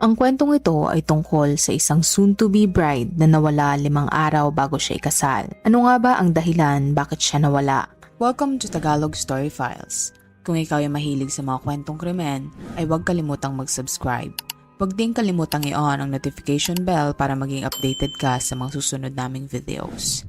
Ang kwentong ito ay tungkol sa isang soon-to-be bride na nawala limang araw bago siya ikasal. Ano nga ba ang dahilan bakit siya nawala? Welcome to Tagalog Story Files. Kung ikaw ay mahilig sa mga kwentong krimen, ay huwag kalimutang mag-subscribe. Huwag din kalimutang i-on ang notification bell para maging updated ka sa mga susunod naming videos.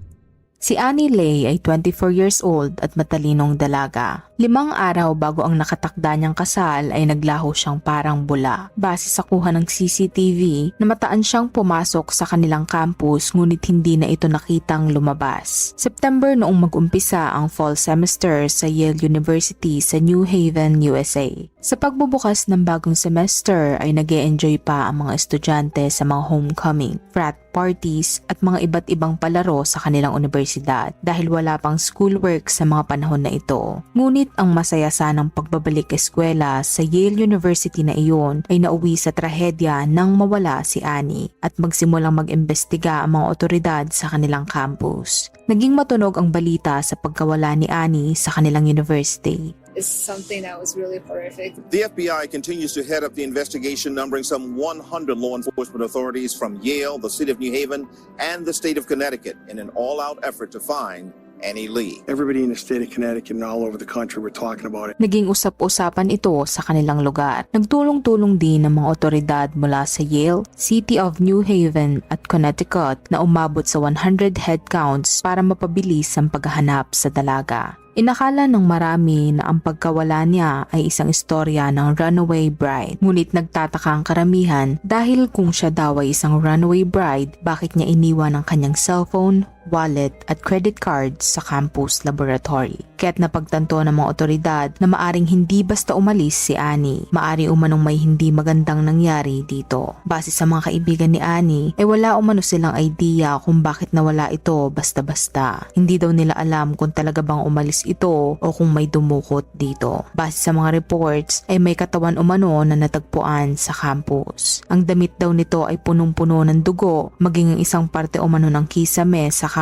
Si Annie Lay ay 24 years old at matalinong dalaga. Limang araw bago ang nakatakda niyang kasal ay naglaho siyang parang bula. Base sa kuha ng CCTV, namataan siyang pumasok sa kanilang campus ngunit hindi na ito nakitang lumabas. September noong mag-umpisa ang fall semester sa Yale University sa New Haven, USA. Sa pagbubukas ng bagong semester ay nag enjoy pa ang mga estudyante sa mga homecoming, frat parties at mga iba't ibang palaro sa kanilang universidad dahil wala pang schoolwork sa mga panahon na ito. Ngunit ang masaya sanang pagbabalik eskwela sa Yale University na iyon ay nauwi sa trahedya nang mawala si Annie at magsimulang mag-imbestiga ang mga otoridad sa kanilang campus. Naging matunog ang balita sa pagkawala ni Annie sa kanilang university. is something that was really horrific. The FBI continues to head up the investigation, numbering some 100 law enforcement authorities from Yale, the city of New Haven, and the state of Connecticut in an all out effort to find Annie Lee. Everybody in the state of Connecticut and all over the country were talking about it. Naging usap-usapan ito sa kanilang lugar. Nagtulong-tulong din ng mga otoridad mula sa Yale, City of New Haven at Connecticut na umabot sa 100 headcounts para mapabilis ang paghahanap sa dalaga. Inakala ng marami na ang pagkawala niya ay isang istorya ng runaway bride. Ngunit nagtataka ang karamihan dahil kung siya daw ay isang runaway bride, bakit niya iniwan ang kanyang cellphone, wallet at credit card sa campus laboratory. Kaya't napagtanto ng mga otoridad na maaring hindi basta umalis si Annie. Maari umanong may hindi magandang nangyari dito. Base sa mga kaibigan ni Annie, ay wala umano silang idea kung bakit nawala ito basta-basta. Hindi daw nila alam kung talaga bang umalis ito o kung may dumukot dito. Base sa mga reports, ay may katawan umano na natagpuan sa campus. Ang damit daw nito ay punong-puno ng dugo, maging ang isang parte umano ng kisame sa campus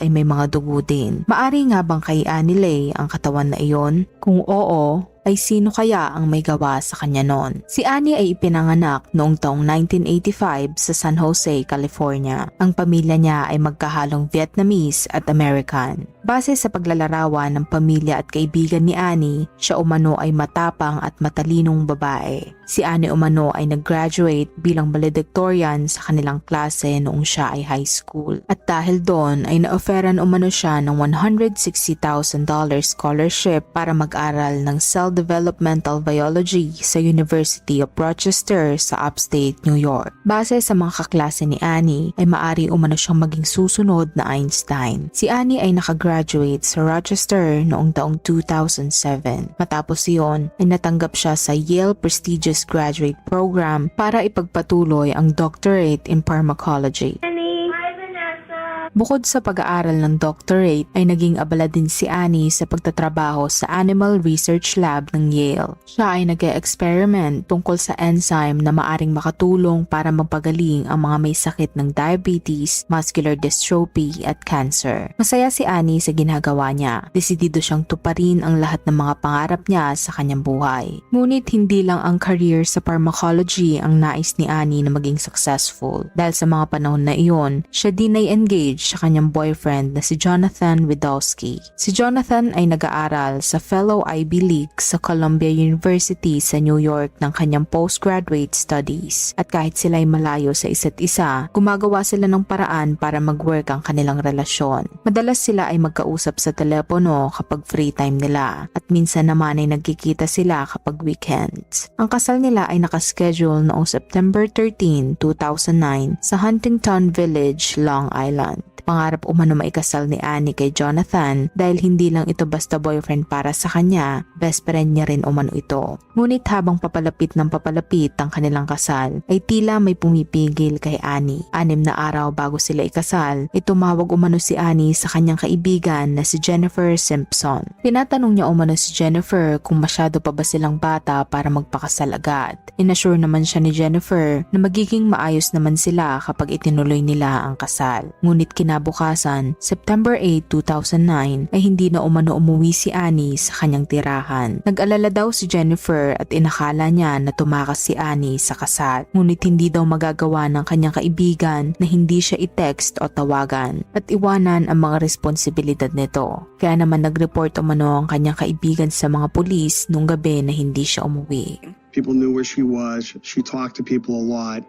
ay may mga dugo din. Maari nga bang kay Annie Lay ang katawan na iyon? Kung oo, ay sino kaya ang may gawa sa kanya noon? Si Annie ay ipinanganak noong taong 1985 sa San Jose, California. Ang pamilya niya ay magkahalong Vietnamese at American. Base sa paglalarawan ng pamilya at kaibigan ni Annie, siya umano ay matapang at matalinong babae. Si Annie umano ay nag-graduate bilang valedictorian sa kanilang klase noong siya ay high school. At dahil doon ay na-offeran umano siya ng $160,000 scholarship para mag-aral ng cell developmental biology sa University of Rochester sa upstate New York. Base sa mga kaklase ni Annie ay maari umano siyang maging susunod na Einstein. Si Annie ay nakagraduate sa Rochester noong taong 2007. Matapos iyon ay natanggap siya sa Yale Prestigious Graduate Program para ipagpatuloy ang doctorate in pharmacology. Bukod sa pag-aaral ng doctorate ay naging abala din si Annie sa pagtatrabaho sa Animal Research Lab ng Yale. Siya ay nag experiment tungkol sa enzyme na maaring makatulong para mapagaling ang mga may sakit ng diabetes, muscular dystrophy at cancer. Masaya si Annie sa ginagawa niya. Desidido siyang tuparin ang lahat ng mga pangarap niya sa kanyang buhay. Ngunit hindi lang ang career sa pharmacology ang nais ni Annie na maging successful. Dahil sa mga panahon na iyon, siya din ay engaged sa kanyang boyfriend na si Jonathan Widowski. Si Jonathan ay nag-aaral sa fellow Ivy League sa Columbia University sa New York ng kanyang postgraduate studies. At kahit sila ay malayo sa isa't isa, gumagawa sila ng paraan para mag-work ang kanilang relasyon. Madalas sila ay magkausap sa telepono kapag free time nila at minsan naman ay nagkikita sila kapag weekends. Ang kasal nila ay nakaschedule noong September 13, 2009 sa Huntington Village, Long Island. Pangarap umano maikasal ni Annie kay Jonathan dahil hindi lang ito basta boyfriend para sa kanya, best friend niya rin umano ito. Ngunit habang papalapit ng papalapit ang kanilang kasal, ay tila may pumipigil kay Annie. Anim na araw bago sila ikasal, ay tumawag umano si Annie sa kanyang kaibigan na si Jennifer Simpson. Tinatanong niya umano si Jennifer kung masyado pa ba silang bata para magpakasal agad. Inassure naman siya ni Jennifer na magiging maayos naman sila kapag itinuloy nila ang kasal. Ngunit kinabukasan kinabukasan, September 8, 2009 ay hindi na umano umuwi si Annie sa kanyang tirahan. Nag-alala daw si Jennifer at inakala niya na tumakas si Annie sa kasal. Ngunit hindi daw magagawa ng kanyang kaibigan na hindi siya i-text o tawagan at iwanan ang mga responsibilidad nito. Kaya naman nag-report umano ang kanyang kaibigan sa mga pulis nung gabi na hindi siya umuwi. People knew where she was. She talked to people a lot,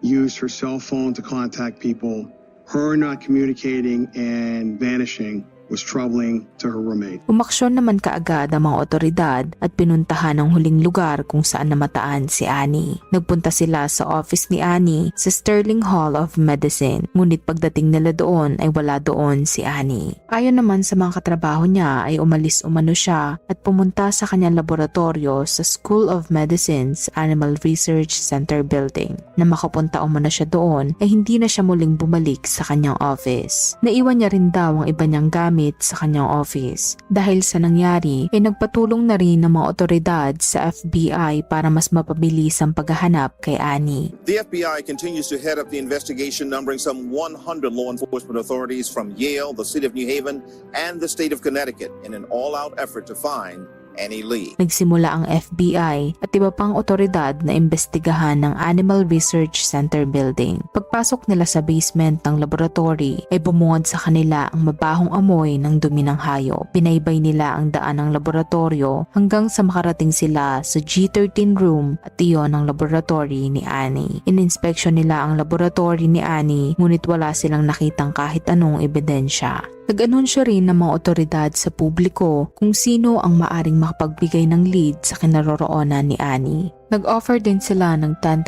used her cell phone to contact people. Her not communicating and vanishing was troubling to her roommate. Umaksyon naman kaagad ang mga otoridad at pinuntahan ang huling lugar kung saan namataan si Annie. Nagpunta sila sa office ni Annie sa Sterling Hall of Medicine, ngunit pagdating nila doon ay wala doon si Annie. Ayon naman sa mga katrabaho niya ay umalis umano siya at pumunta sa kanyang laboratorio sa School of Medicine's Animal Research Center building. Na makapunta umano siya doon ay hindi na siya muling bumalik sa kanyang office. Naiwan niya rin daw ang iba niyang gamit sa kanyang office. Dahil sa nangyari ay nagpatulong na rin ng mga otoridad sa FBI para mas mapabilis ang paghahanap kay Annie. The FBI continues to head up the investigation, numbering some 100 law enforcement authorities from Yale, the city of New Haven, and the state of Connecticut in an all out effort to find Annie Lee. Nagsimula ang FBI at iba pang otoridad na imbestigahan ng Animal Research Center building. Pagpasok nila sa basement ng laboratory ay bumungad sa kanila ang mabahong amoy ng dumi ng hayop. Pinaybay nila ang daan ng laboratorio hanggang sa makarating sila sa G13 room at iyon ang laboratory ni Annie. Ininspeksyon nila ang laboratory ni Annie ngunit wala silang nakitang kahit anong ebidensya. Nag-anunsyo rin ng mga otoridad sa publiko kung sino ang maaring makapagbigay ng lead sa kinaroroonan ni Annie. Nag-offer din sila ng $10,000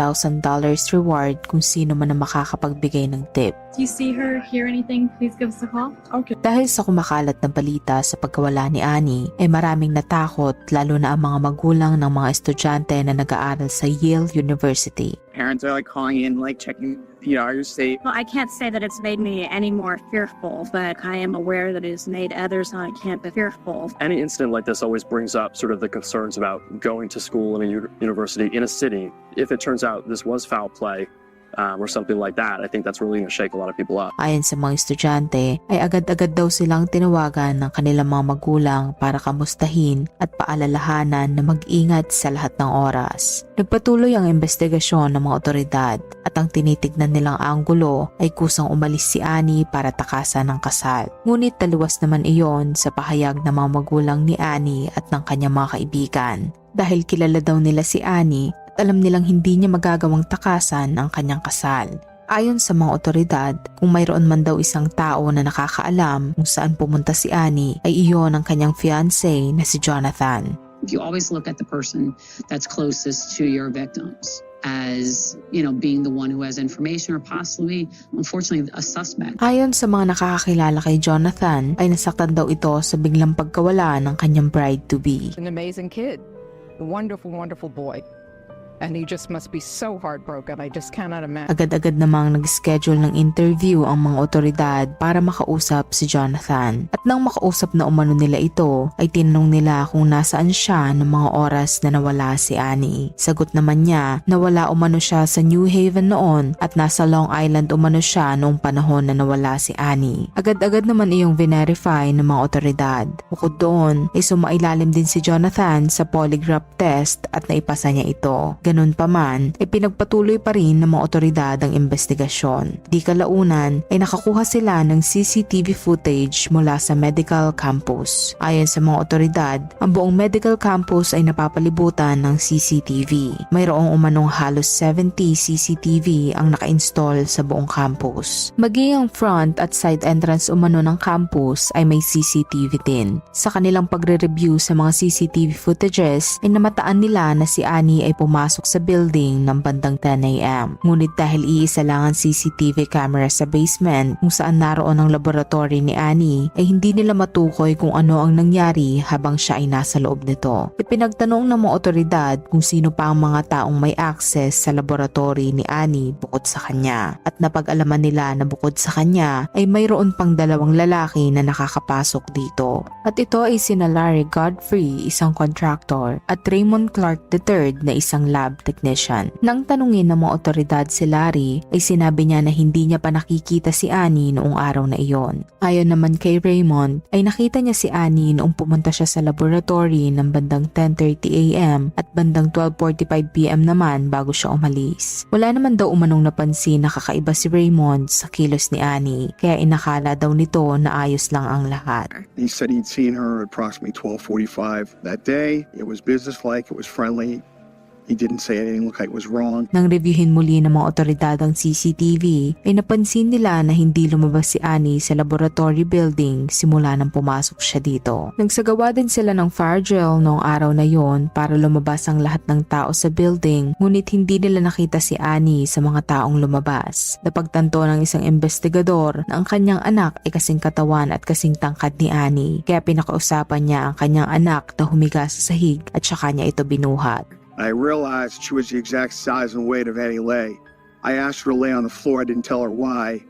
reward kung sino man ang makakapagbigay ng tip. If you see her, hear anything, please give us a call. Okay. Dahil sa kumakalat na balita sa pagkawala ni Annie, ay maraming natakot lalo na ang mga magulang ng mga estudyante na nag-aaral sa Yale University. Parents are like calling in, like checking, you know, are you safe? Well, I can't say that it's made me any more fearful, but I am aware that it has made others on campus fearful. any incident like this always brings up sort of the concerns about going to school in a u- university in a city. If it turns out this was foul play um, or something like that, I think that's really going to shake a lot of people up. Ayon sa mga estudyante, ay agad-agad daw silang tinawagan ng kanilang mga magulang para kamustahin at paalalahanan na mag-ingat sa lahat ng oras. Nagpatuloy ang investigasyon ng mga otoridad at ang tinitignan nilang anggulo ay kusang umalis si Annie para takasan ng kasal. Ngunit taliwas naman iyon sa pahayag ng mga magulang ni Annie at ng kanyang mga kaibigan. Dahil kilala daw nila si Annie at alam nilang hindi niya magagawang takasan ang kanyang kasal. Ayon sa mga otoridad, kung mayroon man daw isang tao na nakakaalam kung saan pumunta si Annie ay iyon ang kanyang fiancé na si Jonathan. you always look at the person that's closest to your victims as you know being the one who has information or possibly unfortunately a suspect Ayon sa mga nakakakilala kay Jonathan ay nasaktan daw ito sa biglang pagkawala ng kanyang bride-to-be. an amazing kid, a wonderful, wonderful boy. And he just must be so heartbroken. I just cannot imagine. Agad-agad namang nag-schedule ng interview ang mga otoridad para makausap si Jonathan. At nang makausap na umano nila ito, ay tinanong nila kung nasaan siya ng mga oras na nawala si Annie. Sagot naman niya na wala umano siya sa New Haven noon at nasa Long Island umano siya noong panahon na nawala si Annie. Agad-agad naman iyong verify ng mga otoridad. Bukod doon, ay sumailalim din si Jonathan sa polygraph test at naipasa niya ito. Ganun pa man, ay pinagpatuloy pa rin ng mga otoridad ang investigasyon. Di kalaunan ay nakakuha sila ng CCTV footage mula sa medical campus. Ayon sa mga otoridad, ang buong medical campus ay napapalibutan ng CCTV. Mayroong umanong halos 70 CCTV ang naka-install sa buong campus. Maging front at side entrance umano ng campus ay may CCTV din. Sa kanilang pagre-review sa mga CCTV footages ay namataan nila na si Annie ay pumasok sa building ng bandang 10 a.m. Ngunit dahil iisa lang ang CCTV camera sa basement kung saan naroon ang laboratory ni Annie ay hindi nila matukoy kung ano ang nangyari habang siya ay nasa loob nito. Ipinagtanong ng mga otoridad kung sino pa ang mga taong may access sa laboratory ni Annie bukod sa kanya. At napag-alaman nila na bukod sa kanya ay mayroon pang dalawang lalaki na nakakapasok dito. At ito ay sina Larry Godfrey, isang contractor, at Raymond Clark III na isang lab lab technician. Nang tanungin ng mga otoridad si Larry ay sinabi niya na hindi niya pa nakikita si Annie noong araw na iyon. Ayon naman kay Raymond ay nakita niya si Annie noong pumunta siya sa laboratory ng bandang 10.30 a.m. at bandang 12.45 p.m. naman bago siya umalis. Wala naman daw umanong napansin na kakaiba si Raymond sa kilos ni Annie kaya inakala daw nito na ayos lang ang lahat. He said he'd seen her at approximately 12:45 that day. It was businesslike. It was friendly. He didn't say anything like it was wrong. Nang reviewin muli ng mga otoridad ang CCTV, ay napansin nila na hindi lumabas si Annie sa laboratory building simula nang pumasok siya dito. Nagsagawa din sila ng fire drill noong araw na yon para lumabas ang lahat ng tao sa building ngunit hindi nila nakita si Annie sa mga taong lumabas. Napagtanto ng isang investigador na ang kanyang anak ay kasing katawan at kasing tangkad ni Annie kaya pinakausapan niya ang kanyang anak na humiga sa sahig at saka niya ito binuhat. I realized she was the exact size and weight of Annie Lay. I asked her to lay on the floor. I didn't tell her why.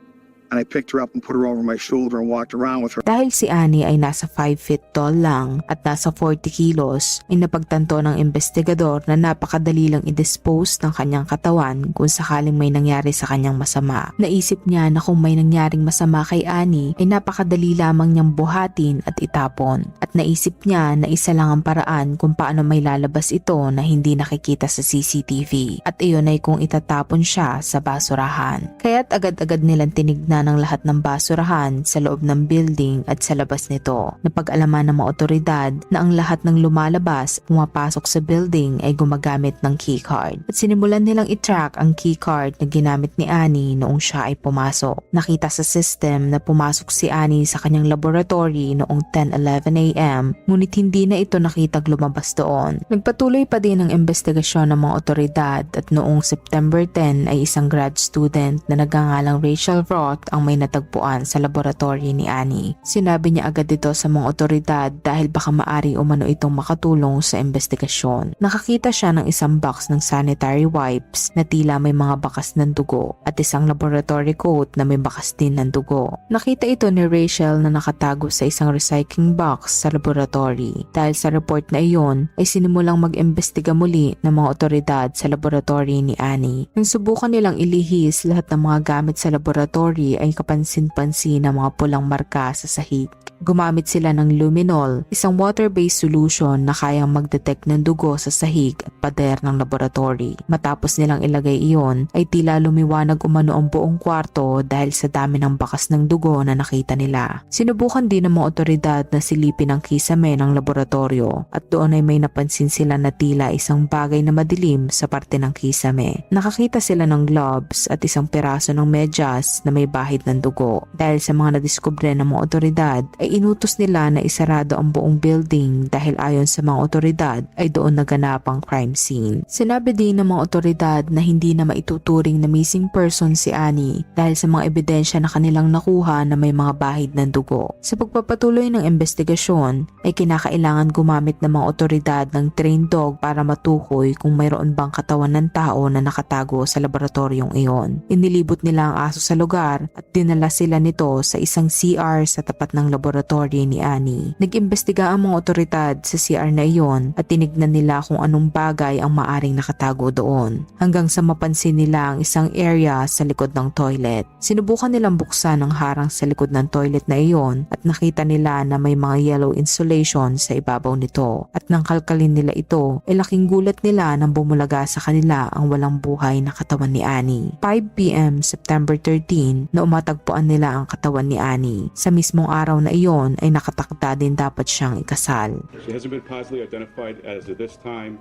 And I picked her up and put her over my shoulder and walked around with her. Dahil si Annie ay nasa 5 feet tall lang at nasa 40 kilos, ay napagtanto ng investigador na napakadali lang i-dispose ng kanyang katawan kung sakaling may nangyari sa kanyang masama. Naisip niya na kung may nangyaring masama kay Annie ay napakadali lamang niyang buhatin at itapon. At naisip niya na isa lang ang paraan kung paano may lalabas ito na hindi nakikita sa CCTV. At iyon ay kung itatapon siya sa basurahan. Kaya't agad-agad nilang tinignan ng lahat ng basurahan sa loob ng building at sa labas nito. Napag-alaman ng mga otoridad na ang lahat ng lumalabas pumapasok sa building ay gumagamit ng keycard. At sinimulan nilang itrack ang keycard na ginamit ni Annie noong siya ay pumasok. Nakita sa system na pumasok si Annie sa kanyang laboratory noong 10.11 a.m. ngunit hindi na ito nakitag lumabas doon. Nagpatuloy pa din ang investigasyon ng mga otoridad at noong September 10 ay isang grad student na nagangalang Rachel Roth ang may natagpuan sa laboratory ni Annie. Sinabi niya agad ito sa mga otoridad dahil baka maari umano itong makatulong sa investigasyon. Nakakita siya ng isang box ng sanitary wipes na tila may mga bakas ng dugo at isang laboratory coat na may bakas din ng dugo. Nakita ito ni Rachel na nakatago sa isang recycling box sa laboratory. Dahil sa report na iyon ay sinimulang mag-imbestiga muli ng mga otoridad sa laboratory ni Annie. Nang subukan nilang ilihis lahat ng mga gamit sa laboratory ay kapansin-pansin ang mga pulang marka sa sahig. Gumamit sila ng luminol, isang water-based solution na kayang mag-detect ng dugo sa sahig at pader ng laboratory. Matapos nilang ilagay iyon, ay tila lumiwanag umano ang buong kwarto dahil sa dami ng bakas ng dugo na nakita nila. Sinubukan din ng mga otoridad na silipin ang kisame ng laboratorio at doon ay may napansin sila na tila isang bagay na madilim sa parte ng kisame. Nakakita sila ng gloves at isang piraso ng medyas na may bahid ng dugo. Dahil sa mga nadiskubre ng mga otoridad ay inutos nila na isarado ang buong building dahil ayon sa mga otoridad ay doon naganap ang crime scene. Sinabi din ng mga otoridad na hindi na maituturing na missing person si Annie dahil sa mga ebidensya na kanilang nakuha na may mga bahid ng dugo. Sa pagpapatuloy ng investigasyon ay kinakailangan gumamit ng mga otoridad ng trained dog para matukoy kung mayroon bang katawan ng tao na nakatago sa laboratoryong iyon. Inilibot nila ang aso sa lugar at dinala sila nito sa isang CR sa tapat ng laboratory ni Annie. Nag-imbestiga ang mga otoridad sa CR na iyon at tinignan nila kung anong bagay ang maaring nakatago doon hanggang sa mapansin nila ang isang area sa likod ng toilet. Sinubukan nilang buksan ang harang sa likod ng toilet na iyon at nakita nila na may mga yellow insulation sa ibabaw nito at nang kalkalin nila ito ay laking gulat nila nang bumulaga sa kanila ang walang buhay na katawan ni Annie. 5pm September 13 na umatagpuan nila ang katawan ni Annie. Sa mismong araw na iyon ay nakatakda din dapat siyang ikasal. She hasn't been positively identified as of this time.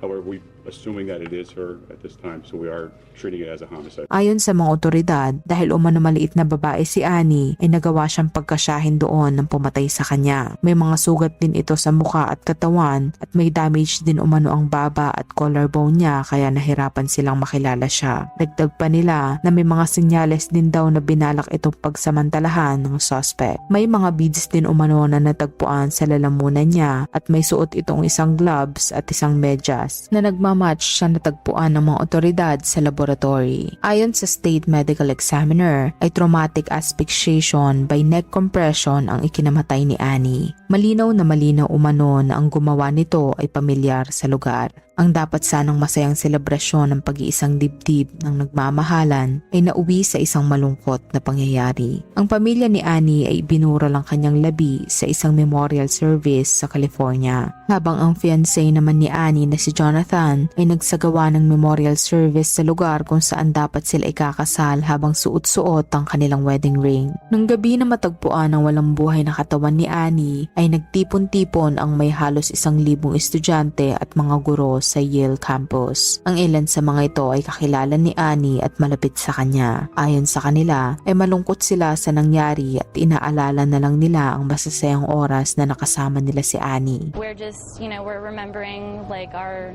However, we assuming that it is her at this time, so we are treating it as a homicide. Ayon sa mga otoridad, dahil umano maliit na babae si Annie, ay nagawa siyang pagkasyahin doon ng pumatay sa kanya. May mga sugat din ito sa muka at katawan at may damage din umano ang baba at collarbone niya kaya nahirapan silang makilala siya. Dagdag pa nila na may mga senyales din daw na binalak itong pagsamantalahan ng suspect. May mga beads din umano na natagpuan sa lalamunan niya at may suot itong isang gloves at isang medyas na nagmamahal match siya natagpuan ng mga otoridad sa laboratory. Ayon sa state medical examiner, ay traumatic asphyxiation by neck compression ang ikinamatay ni Annie. Malinaw na malinaw umano na ang gumawa nito ay pamilyar sa lugar. Ang dapat sanang masayang selebrasyon ng pag-iisang dibdib ng nagmamahalan ay nauwi sa isang malungkot na pangyayari. Ang pamilya ni Annie ay binura lang kanyang labi sa isang memorial service sa California. Habang ang fiancé naman ni Annie na si Jonathan ay nagsagawa ng memorial service sa lugar kung saan dapat sila ikakasal habang suot-suot ang kanilang wedding ring. Nang gabi na matagpuan ang walang buhay na katawan ni Annie ay nagtipon-tipon ang may halos isang libong estudyante at mga guro sa Yale campus. Ang ilan sa mga ito ay kakilala ni Annie at malapit sa kanya. Ayon sa kanila ay malungkot sila sa nangyari at inaalala na lang nila ang masasayang oras na nakasama nila si Annie. We're just, you know, we're remembering like our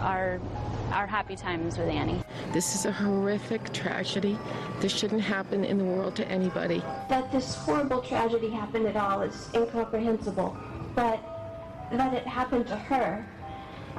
our our happy times with Annie. This is a horrific tragedy. This shouldn't happen in the world to anybody. That this horrible tragedy happened at all is incomprehensible, but that it happened to her,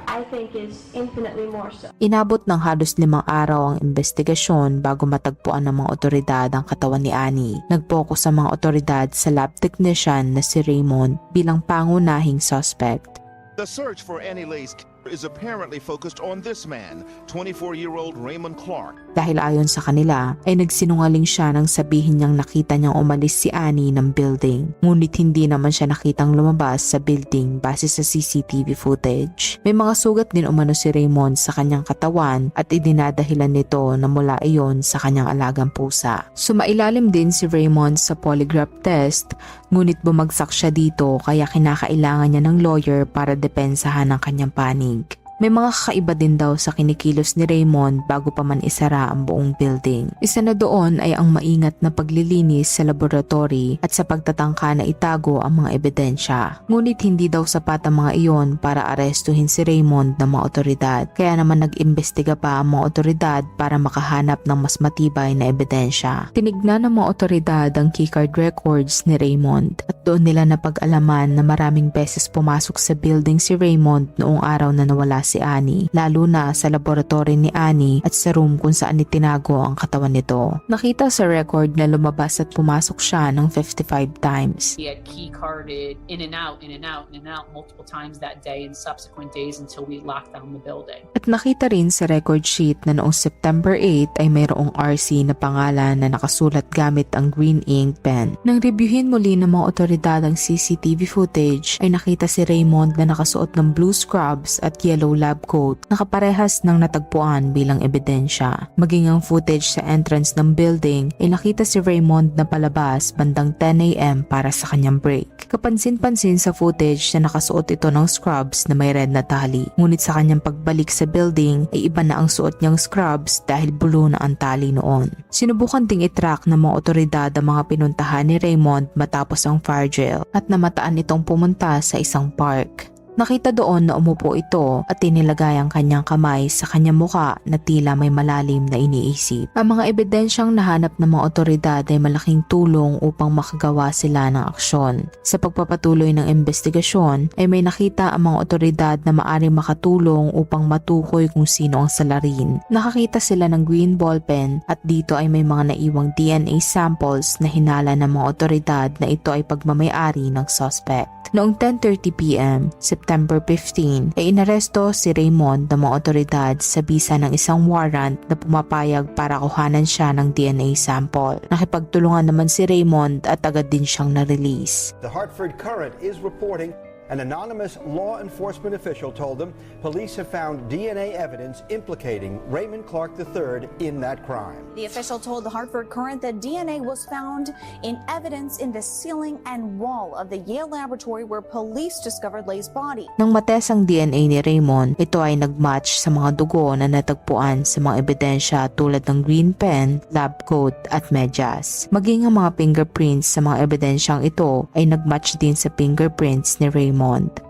I think is infinitely more so. Inabot ng halos limang araw ang investigasyon bago matagpuan ng mga otoridad ang katawan ni Annie. Nag-focus ang mga otoridad sa lab technician na si Raymond bilang pangunahing suspect. The search for Annie Lay's is apparently focused on this man, 24-year-old Raymond Clark. Dahil ayon sa kanila ay nagsinungaling siya nang sabihin niyang nakita niyang umalis si Annie ng building. Ngunit hindi naman siya nakitang lumabas sa building base sa CCTV footage. May mga sugat din umano si Raymond sa kanyang katawan at idinadahilan nito na mula iyon sa kanyang alagang pusa. Sumailalim din si Raymond sa polygraph test ngunit bumagsak siya dito kaya kinakailangan niya ng lawyer para depensahan ang kanyang panig. May mga kakaiba din daw sa kinikilos ni Raymond bago pa man isara ang buong building. Isa na doon ay ang maingat na paglilinis sa laboratory at sa pagtatangka na itago ang mga ebidensya. Ngunit hindi daw sapat ang mga iyon para arestuhin si Raymond ng mga otoridad. Kaya naman nag-imbestiga pa ang mga otoridad para makahanap ng mas matibay na ebidensya. Tinignan ng mga otoridad ang keycard records ni Raymond at doon nila napag-alaman na maraming beses pumasok sa building si Raymond noong araw na nawala si Annie, lalo na sa laboratory ni Annie at sa room kung saan itinago ang katawan nito. Nakita sa record na lumabas at pumasok siya ng 55 times. He had key carded in and out, in and out, in and out multiple times that day and subsequent days until we locked down the building. At nakita rin sa record sheet na noong September 8 ay mayroong RC na pangalan na nakasulat gamit ang green ink pen. Nang reviewin muli ng mga otoridad ang CCTV footage ay nakita si Raymond na nakasuot ng blue scrubs at yellow lab coat na kaparehas ng natagpuan bilang ebidensya. Maging ang footage sa entrance ng building ay nakita si Raymond na palabas bandang 10am para sa kanyang break. Kapansin-pansin sa footage na nakasuot ito ng scrubs na may red na tali. Ngunit sa kanyang pagbalik sa building ay iba na ang suot niyang scrubs dahil blue na ang tali noon. Sinubukan ding itrack ng mga otoridad ang mga pinuntahan ni Raymond matapos ang fire drill at namataan itong pumunta sa isang park. Nakita doon na umupo ito at tinilagay ang kanyang kamay sa kanyang muka na tila may malalim na iniisip. Ang mga ebidensyang nahanap ng mga otoridad ay malaking tulong upang makagawa sila ng aksyon. Sa pagpapatuloy ng investigasyon ay may nakita ang mga otoridad na maaring makatulong upang matukoy kung sino ang salarin. Nakakita sila ng green ballpen at dito ay may mga naiwang DNA samples na hinala ng mga otoridad na ito ay pagmamayari ng suspect. Noong 10.30pm, September 15, ay inaresto si Raymond ng mga otoridad sa bisa ng isang warrant na pumapayag para kuhanan siya ng DNA sample. Nakipagtulungan naman si Raymond at agad din siyang na-release. The Hartford Current is reporting an anonymous law enforcement official told them police have found DNA evidence implicating Raymond Clark III in that crime. The official told the Hartford Current that DNA was found in evidence in the ceiling and wall of the Yale laboratory where police discovered Lay's body. Nang mates ang DNA ni Raymond, ito ay nagmatch sa mga dugo na natagpuan sa mga ebidensya tulad ng green pen, lab coat at medyas. Maging ang mga fingerprints sa mga ebidensyang ito ay nagmatch din sa fingerprints ni Raymond.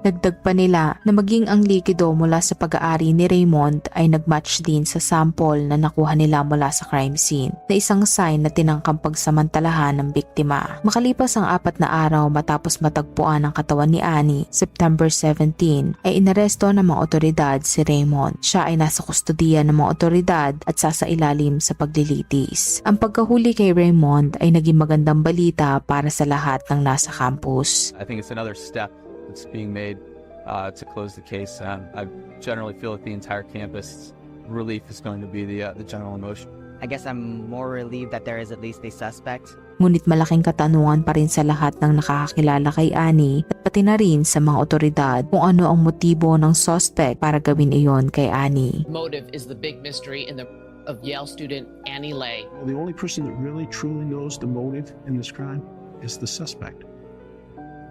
Dagdag pa nila na maging ang likido mula sa pag-aari ni Raymond ay nagmatch din sa sample na nakuha nila mula sa crime scene na isang sign na tinangkang pagsamantalahan ng biktima. Makalipas ang apat na araw matapos matagpuan ang katawan ni Annie, September 17, ay inaresto ng mga otoridad si Raymond. Siya ay nasa kustodiya ng mga otoridad at sasailalim sa paglilitis. Ang pagkahuli kay Raymond ay naging magandang balita para sa lahat ng nasa campus. I think it's another step that's being made uh, to close the case. Um, I generally feel that the entire campus relief is going to be the uh, the general emotion. I guess I'm more relieved that there is at least a suspect. Ngunit malaking katanungan pa rin sa lahat ng nakakakilala kay Annie at pati na rin sa mga otoridad kung ano ang motibo ng suspect para gawin iyon kay Annie. Motive is the big mystery in the of Yale student Annie Lay. The only person that really truly knows the motive in this crime is the suspect.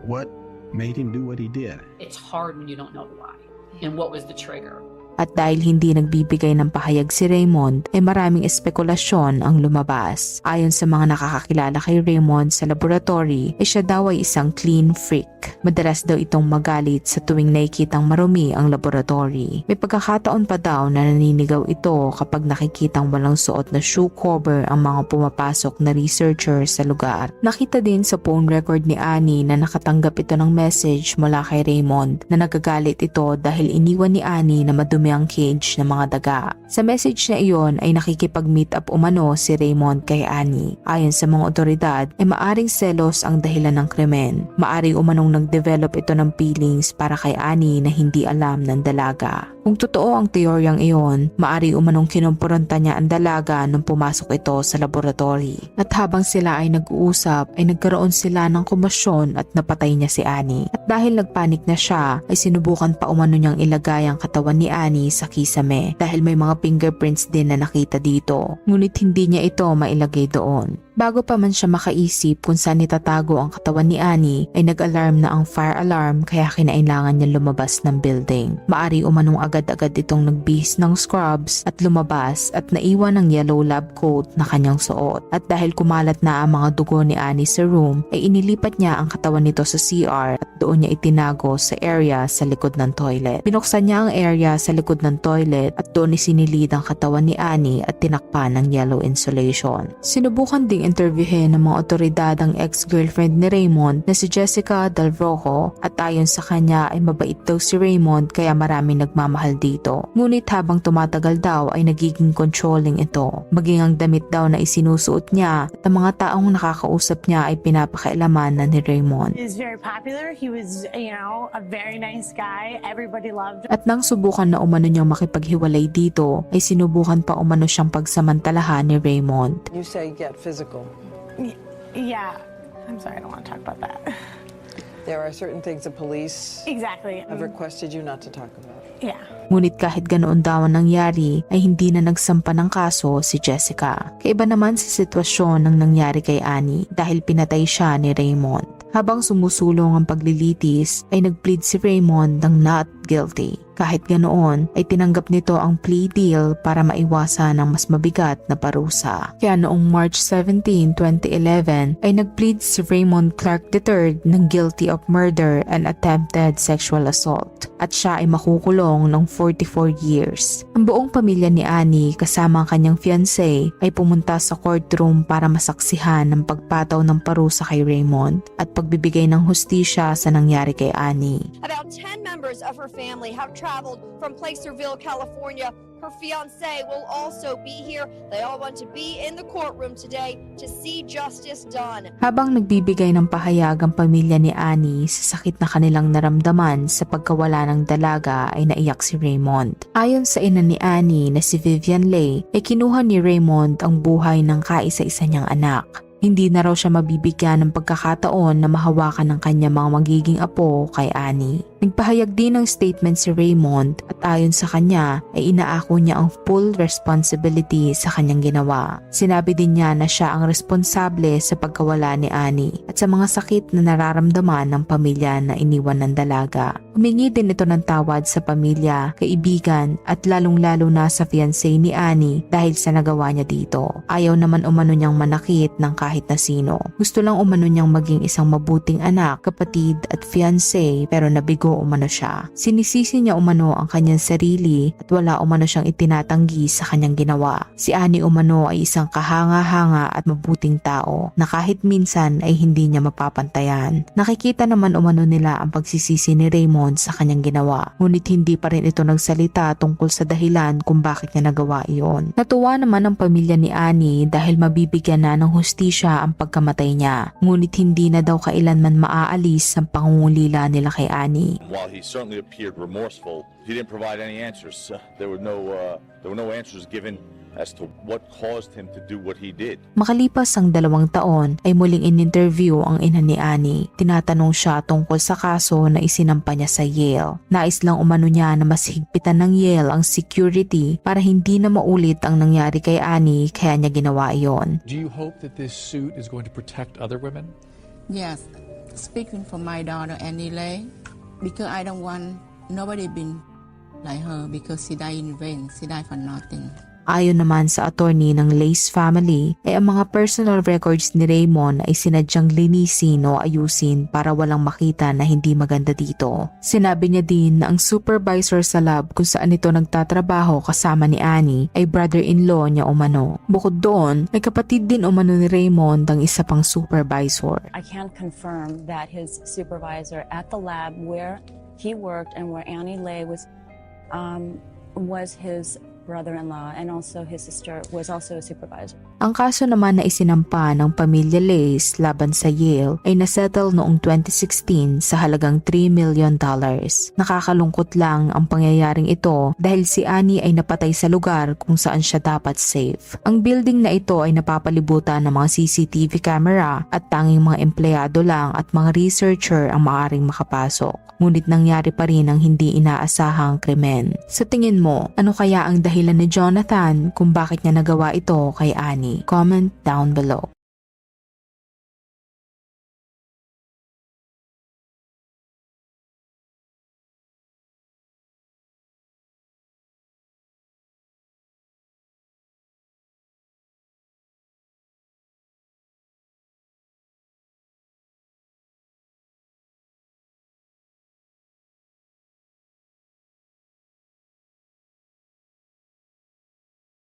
What made him do what he did? It's hard when you don't know why and what was the trigger. At dahil hindi nagbibigay ng pahayag si Raymond, ay maraming espekulasyon ang lumabas. Ayon sa mga nakakakilala kay Raymond sa laboratory, ay siya daw ay isang clean freak. Madalas daw itong magalit sa tuwing nakikitang marumi ang laboratory. May pagkakataon pa daw na naninigaw ito kapag nakikitang walang suot na shoe cover ang mga pumapasok na researcher sa lugar. Nakita din sa phone record ni Annie na nakatanggap ito ng message mula kay Raymond na nagagalit ito dahil iniwan ni Annie na madumi ang cage ng mga daga. Sa message na iyon ay nakikipag-meet up umano si Raymond kay Annie. Ayon sa mga otoridad ay maaring selos ang dahilan ng krimen. Maaring umanong nag-develop ito ng feelings para kay Annie na hindi alam ng dalaga. Kung totoo ang teoryang iyon, maari umanong kinumpronta niya ang dalaga nung pumasok ito sa laboratory. At habang sila ay nag-uusap, ay nagkaroon sila ng kumasyon at napatay niya si Annie. At dahil nagpanik na siya, ay sinubukan pa umano niyang ilagay ang katawan ni Annie sa kisame dahil may mga fingerprints din na nakita dito. Ngunit hindi niya ito mailagay doon. Bago pa man siya makaisip kung saan itatago ang katawan ni Annie, ay nag-alarm na ang fire alarm kaya kinailangan niya lumabas ng building. Maari umanong agad-agad itong nagbihis ng scrubs at lumabas at naiwan ang yellow lab coat na kanyang suot. At dahil kumalat na ang mga dugo ni Annie sa room, ay inilipat niya ang katawan nito sa CR at doon niya itinago sa area sa likod ng toilet. Binuksan niya ang area sa likod ng toilet at doon isinilid ang katawan ni Annie at tinakpan ng yellow insulation. Sinubukan ding interviewin ng mga otoridad ang ex-girlfriend ni Raymond na si Jessica Del Rojo at ayon sa kanya ay mabait daw si Raymond kaya marami nagmamahal dito. Ngunit habang tumatagal daw ay nagiging controlling ito. Maging ang damit daw na isinusuot niya at ang mga taong nakakausap niya ay pinapakailaman na ni Raymond. He was very popular. He was, you know, a very nice guy. Everybody loved him. At nang subukan na umano niyang makipaghiwalay dito, ay sinubukan pa umano siyang pagsamantalahan ni Raymond. You say get physical. Y- Yeah. I'm sorry, I don't want to talk about that. There are certain things the police Exactly. have requested you not to talk about. Yeah. Ngunit kahit ganoon daw ang nangyari, ay hindi na nagsampa ng kaso si Jessica. Kaiba naman sa sitwasyon ng nangyari kay Annie dahil pinatay siya ni Raymond. Habang sumusulong ang paglilitis, ay nagplead si Raymond ng not guilty. Kahit ganoon, ay tinanggap nito ang plea deal para maiwasan ang mas mabigat na parusa. Kaya noong March 17, 2011, ay nagplead si Raymond Clark III ng guilty of murder and attempted sexual assault. At siya ay makukulong ng 44 years. Ang buong pamilya ni Annie kasama ang kanyang fiancé ay pumunta sa courtroom para masaksihan ng pagpataw ng parusa kay Raymond at pagbibigay ng hustisya sa nangyari kay Annie. About 10 members of her family have traveled from Placerville, California. Her fiance will also be here. They all want to be in the courtroom today to see justice done. Habang nagbibigay ng pahayag ang pamilya ni Annie sa sakit na kanilang naramdaman sa pagkawala ng dalaga ay naiyak si Raymond. Ayon sa ina ni Annie na si Vivian Lay, ay kinuha ni Raymond ang buhay ng kaisa-isa niyang anak. Hindi na raw siya mabibigyan ng pagkakataon na mahawakan ng kanya mga magiging apo kay Annie. Nagpahayag din ng statement si Raymond at ayon sa kanya ay inaako niya ang full responsibility sa kanyang ginawa. Sinabi din niya na siya ang responsable sa pagkawala ni Annie at sa mga sakit na nararamdaman ng pamilya na iniwan ng dalaga. Humingi din ito ng tawad sa pamilya, kaibigan at lalong-lalo na sa fiancé ni Annie dahil sa nagawa niya dito. Ayaw naman umano niyang manakit ng kahit na sino. Gusto lang umano niyang maging isang mabuting anak, kapatid at fiancé pero nabigo umano siya. Sinisisi niya umano ang kanyang sarili at wala umano siyang itinatanggi sa kanyang ginawa. Si Annie umano ay isang kahanga-hanga at mabuting tao na kahit minsan ay hindi niya mapapantayan. Nakikita naman umano nila ang pagsisisi ni Raymond sa kanyang ginawa. Ngunit hindi pa rin ito nagsalita tungkol sa dahilan kung bakit niya nagawa iyon. Natuwa naman ang pamilya ni Annie dahil mabibigyan na ng hustisya ang pagkamatay niya. Ngunit hindi na daw kailanman maaalis ang pangungulila nila kay Annie. While he certainly appeared remorseful, he didn't provide any answers. Uh, there were no uh, there were no answers given as to what caused him to do what he did. Makalipas ang dalawang taon ay muling in-interview ang ina ni Annie. Tinatanong siya tungkol sa kaso na isinampa niya sa Yale. Nais lang umano niya na mas higpitan ng Yale ang security para hindi na maulit ang nangyari kay Annie kaya niya ginawa iyon. Do you hope that this suit is going to protect other women? Yes, speaking for my daughter Annie Lay, because I don't want nobody been like her because she died in vain. She died for nothing. Ayon naman sa attorney ng Lace family, ay ang mga personal records ni Raymond ay sinadyang linisin o ayusin para walang makita na hindi maganda dito. Sinabi niya din na ang supervisor sa lab kung saan ito nagtatrabaho kasama ni Annie ay brother-in-law niya umano. Bukod doon, may kapatid din umano ni Raymond ang isa pang supervisor. I can confirm that his supervisor at the lab where he worked and where Annie Lay was um, was his brother-in-law and also his sister was also a supervisor. Ang kaso naman na isinampa ng pamilya Lace laban sa Yale ay nasettle noong 2016 sa halagang 3 million dollars. Nakakalungkot lang ang pangyayaring ito dahil si Annie ay napatay sa lugar kung saan siya dapat safe. Ang building na ito ay napapalibutan ng mga CCTV camera at tanging mga empleyado lang at mga researcher ang maaring makapasok. Ngunit nangyari pa rin ang hindi inaasahang krimen. Sa tingin mo, ano kaya ang dahilan ni Jonathan kung bakit niya nagawa ito kay Annie? Comment down below.